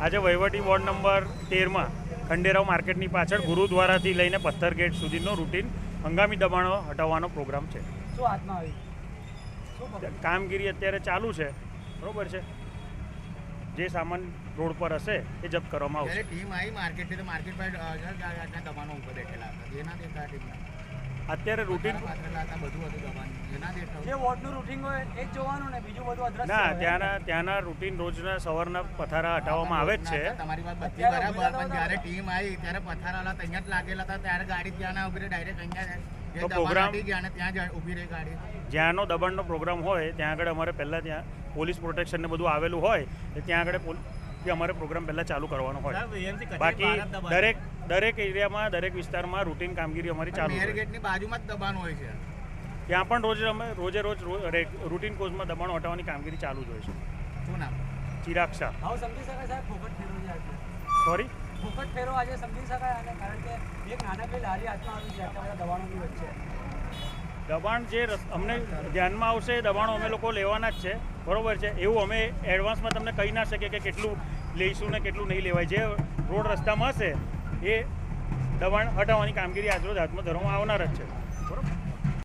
આજે વહીવટી ward number તેરમાં ખંડેરાવ માર્કેટની પાછળ ગુરુદ્વારાથી લઈને પથ્થર ગેટ સુધીનો રૂટીન હંગામી દબાણો હટાવવાનો પ્રોગ્રામ છે? કામગીરી અત્યારે ચાલુ છે. બરોબર છે. જે સામાન રોડ પર હશે એ જપ્ત કરવામાં આવશે. ટીમ આવી માર્કેટથી તો માર્કેટ પર દબાણો ઉપર બેઠેલા હતા. દેખાય અત્યારે રૂટીન જે વોર્ડનું રૂટિંગ હોય એ જ જોવાનું ને બીજું બધું અદ્રશ્ય ના ત્યાંના ત્યાંના રૂટીન રોજના સવારના પથારા હટાવવામાં આવે જ છે. તમારી વાત બધી બરાબર પણ જ્યારે ટીમ આવી ત્યારે પથારાલા ત્યાં જ લાગેલા હતા ત્યારે ગાડી ત્યાં ના ઊભી રહી ડાયરેક્ટ અહીંયા જે તો અને ત્યાં જ ઊભી રહી ગાડી. જ્યાંનો દબાણનો પ્રોગ્રામ હોય ત્યાં આગળ અમારે પહેલાં ત્યાં પોલીસ પ્રોટેક્શન ને બધું આવેલું હોય ત્યાં આગળ પોલ- અમારે પ્રોગ્રામ પહેલાં ચાલુ કરવાનો હોય. બાકી દરેક દરેક એરિયામાં દરેક વિસ્તારમાં રૂટીન કામગીરી અમારી ચાલુ ગેટની બાજુમાં જ દબાણ હોય છે. ત્યાં પણ રોજ અમે રોજે રોજ રૂટીન કોર્સમાં દબાણ હટાવવાની કામગીરી ચાલુ જ હોય છે. શું નામ? ચિરાગ શાહ. હવે સમજી શકાય સાહેબ ફોકટ ફેરો છે આજે. સોરી ફોકટ ફેરો આજે સમજી શકાય અને કારણ કે એક નાનકડી લારી હાથમાં આવી છે આટલા બધા દબાણોની વચ્ચે. દબાણ જે અમને ધ્યાનમાં આવશે એ દબાણો અમે લોકો લેવાના જ છે. બરોબર છે? એવું અમે એડવાન્સમાં તમને કહી ના શકીએ કે કેટલું લઈશું ને કેટલું નહીં લેવાય. જે રોડ રસ્તામાં હશે, એ દબાણ હટાવવાની કામગીરી આજરોજ હાથમાં ધરવામાં આવનાર જ છે.